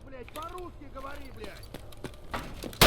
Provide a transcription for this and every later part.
блядь, по-русски говори, блядь!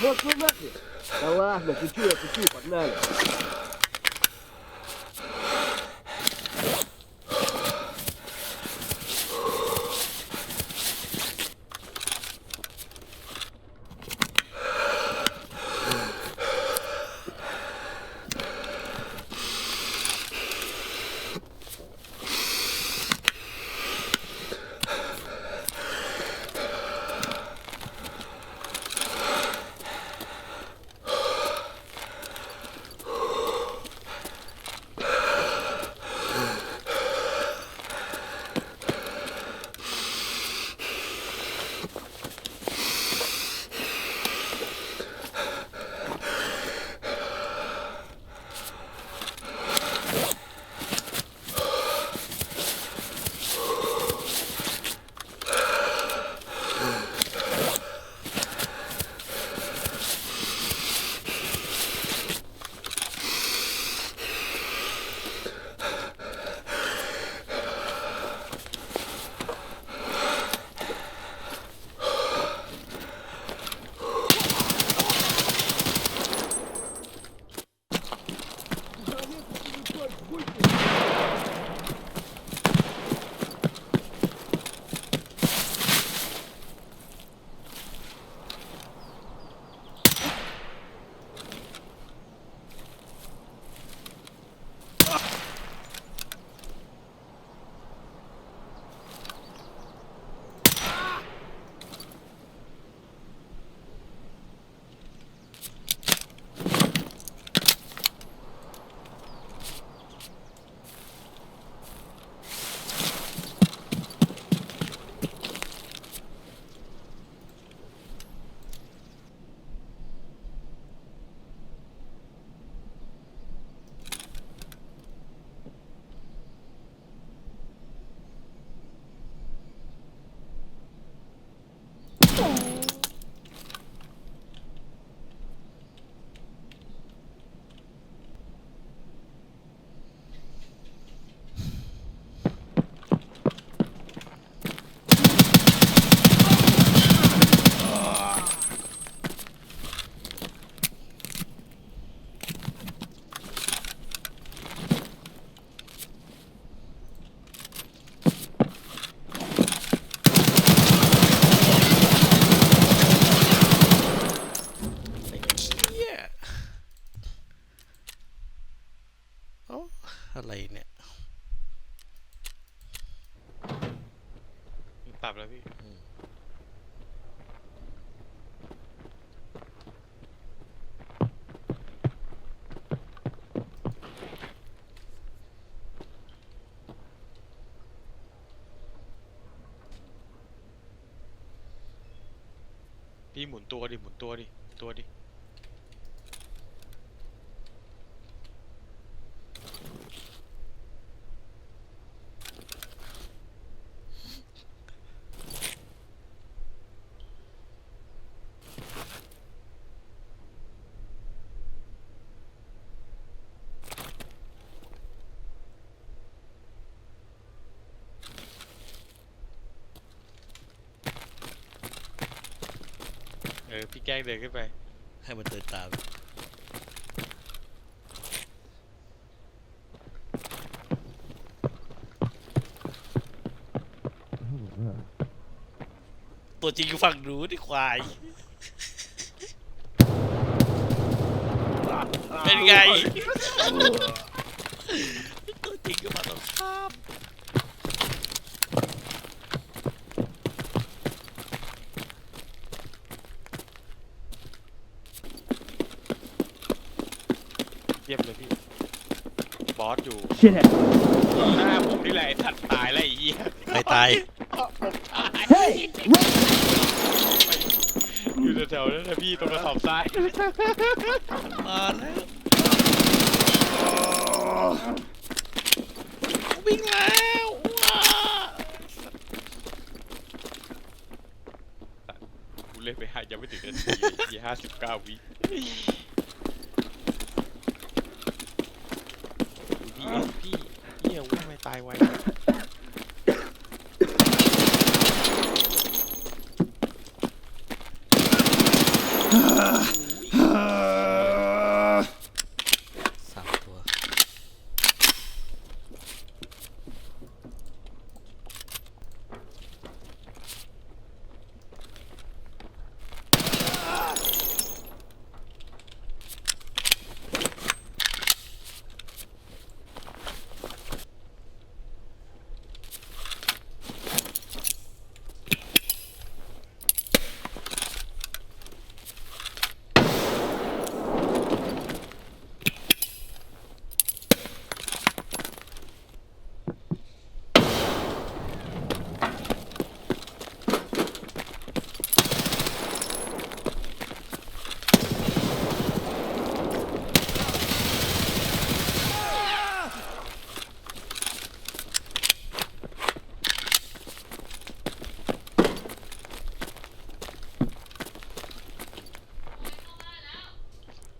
Может, вы нахрен? Да ладно, шучу я, шучу, погнали. ับแล้วพี่ พี่หมุนตัวดิ หมุนตัวดิตัวดิ อพี่แกล้งเดินขึ้นไป ให้มันเดินตาม ตัวจริงอยู่ฝั่งหนูนี่ควาย เป็นไง ตัวจริงก็มาตรงข้าม เยี่ยมเลยพี่ บอสอยู่ Shit. หน้าผมนี่แหละไอ้สัตว์ตายแล้วไอ้เหี้ยใครตาย ผมตาย Hey! อยู่แถวๆนั้นนะพี่ตรงกระสอบทรายมาแล้ววิ่งแล้วว้ากูเล่นไปห้ายังไม่ถึงนาทียี่ห้าสิบเก้าวิพี่เอสพี่เหี้ยว่าทำไม ตายไว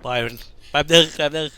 ปล่อยมันแป๊บนึงแป๊บนึง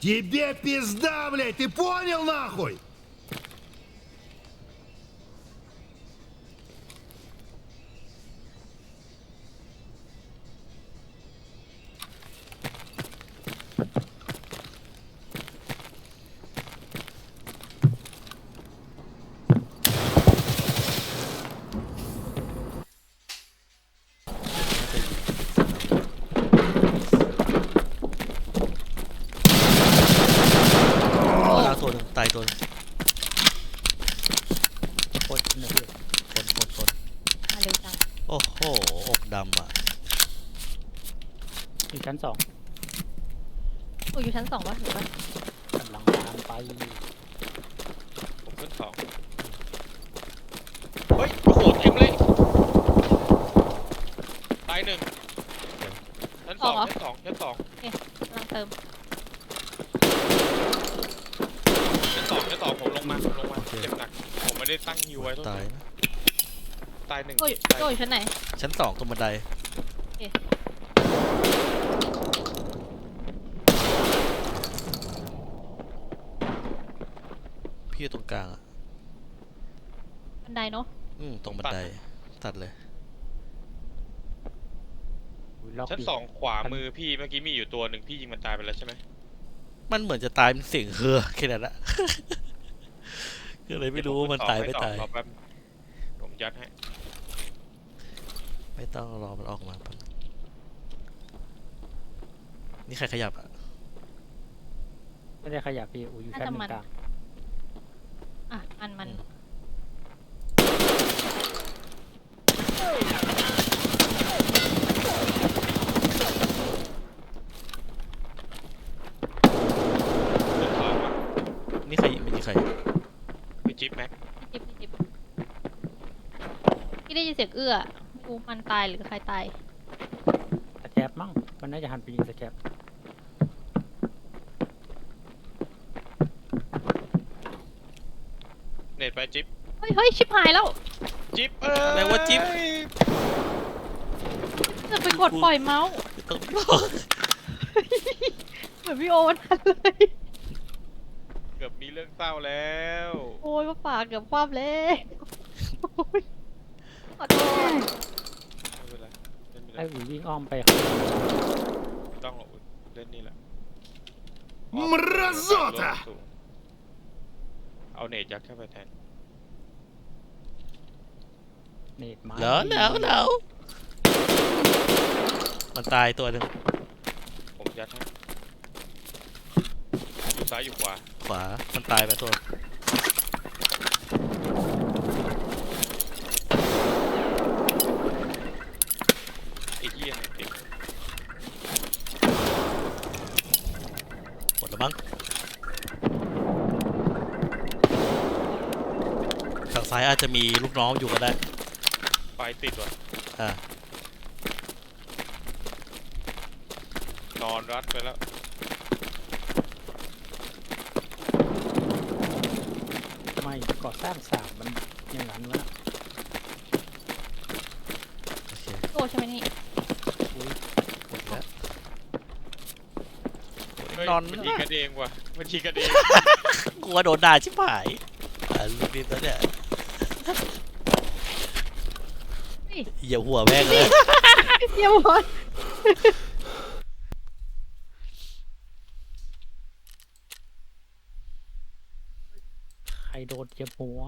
Тебе пизда, блядь, ты понял нахуй? อยู่ชั้นสองโอ้ยอยู่ชั้นสองวะหรือว่ากำลังตามไปผมขึ้นสองเฮ้ย โอ้โหเต็มเลย ตายหนึ่งชั้นสองชั้นสองชั้นสองกำลังเติมชั้นสองชั้นสองผมลงมาผมลงมาเจ็บหนัก ผมไม่ได้ตั้งฮิวไว้ทุกตายนะ ตายหนึ่งโอ้ยตายโอ้ยชั้นไหนชั้นสองตรงบันได พี่อยู่ตรงกลางอะบันไดเนาะอืมตรงบันได ตัดเลยอุ๊ยล็อกชั้นยู่สองขวามือพี่เมื่อกี้มีอยู่ตัวหนึ่งพี่ยิงมันตายไปแล้วใช่ไหมมันเหมือนจะตายเป็นเสียงเฮือแค่นั้นละก็เลยไม่รู้ว่ามันตายไม่ตาย รอแป๊บผมยัดให้ไม่ต้องรอมันออกมาก่อนนี่ใครขยับอะไม่ได้ขยับพี่อูอยู่ชั้นหนึ่งกลางอะ มันมันขึ้นสองมานี่ใครไม่มีใครพี่จิ๊บแม็กจิบจิบพี่ได้ยินเสียงเอื้อไม่รู้มันตายหรือใครตายสแคปมั้งมันน่าจะหันไปยิงสแคป เน็ตไปจิ๊บ เฮ้ยเฮ้ยชิบหายแล้ว จิ๊บเอ้ย อะไรวะจิ๊บ จะไปกดปล่อยเมาส์ ต้องรอ เหมือนพี่โอวันนั้นเลย เกือบมีเรื่องเศร้าแล้ว โอ้ยว่าปากเกือบคว่ำเลยโอ้ยขอโทษ ไม่เป็นไรเล่นไม่ ให้ ได้ อูวิ่งอ้อมไป ไม่ต้องหรอกอุ๊ยเล่นนี่แหละ Мразота! เอาเนตยัดเข้าไปแทน เนตมาแล้วแล้วแล้วมันตายตัวหนึ่งผมยัดให้อยู่ซ้ายอยู่ขวา ขวา มันตายไปตัว ไอ้เหี้ยเนี่ยติด หมดแล้วมั้งฝั่งซ้าย อาจจะมีลูกน้องอยู่ก็ได้ ไฟติดว่ะอ่า นอนรัดไปแล้ว ไม่ก่อสร้างสามมันอย่างนั้นวะโอเคโอ้ใช่ไหมนี่หมดแล้วเฮ้ยนอนมันยิงกันเองว่ะมันยิงกันเอง กลัวโดนด่าชิบหายอ่าลูกนี้ตัวเนี่ย เหยียบหัวแม่งเลยเดี๋ยวบอลใครโดนเหยียบหัว